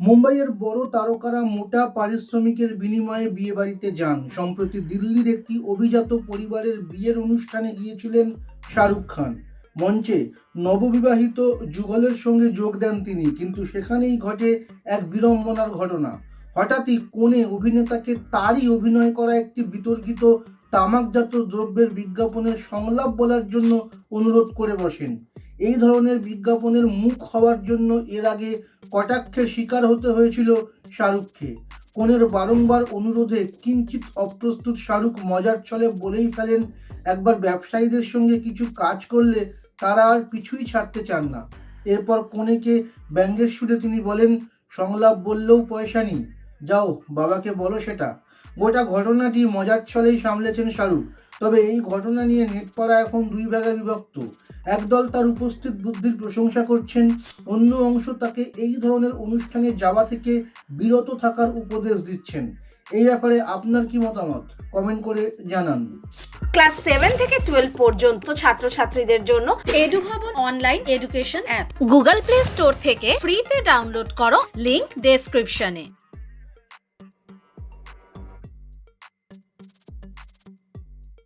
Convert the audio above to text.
মুম্বাইয়ের বড় তারকারা মোটা পারিশ্রমিকের বিনিময়ে বিয়ে বাড়িতে যান। সম্প্রতি দিল্লির একটি অভিজাত পরিবারের বিয়ের অনুষ্ঠানে গিয়েছিলেন শাহরুখ খান। মঞ্চে নববিবাহিত যুগলের সঙ্গে যোগ দেন তিনি, কিন্তু সেখানেই ঘটে এক বিড়ম্বনার ঘটনা। হঠাৎই কোণে অভিনেতাকে তারই অভিনয় করা একটি বিতর্কিত তামাকজাত দ্রব্যের বিজ্ঞাপনের সংলাপ বলার জন্য অনুরোধ করে বসেন। এই ধরনের বিজ্ঞাপনের মুখ হওয়ার জন্য এর আগে কটাক্ষের শিকার হতে হয়েছিল শাহরুখকে। কনের বারংবার অনুরোধে কিঞ্চিত অপ্রস্তুত শাহরুখ মজার ছলে বলেই ফেলেন, একবার ব্যবসায়ীদের সঙ্গে কিছু কাজ করলে তারা আর পিছুই ছাড়তে চান না। এরপর কনেকে ব্যঙ্গের সুরে তিনি বলেন, সংলাপ বললেও পয়সা নেই। যাও, বাবাকে বলো সেটা। গোটা ঘটনাটি মজার ছলেই সামলেছেন শাহরুখ। তবে এই ঘটনা নিয়ে নেটপাড়া এখন দুই ভাগে বিভক্ত। একদল তার উপস্থিত বুদ্ধির প্রশংসা করছেন, অন্য অংশ তাকে এই ধরনের অনুষ্ঠানে যাওয়া থেকে বিরত থাকার উপদেশ দিচ্ছেন। এই ব্যাপারে আপনার কি মতামত? কমেন্ট করে জানান। ক্লাস সেভেন থেকে টুয়েলভ পর্যন্ত ছাত্রছাত্রীদের জন্য edu Bhavan online education app. Google play store থেকে ফ্রিতে ডাউনলোড করো লিংক ডেসক্রিপশনে।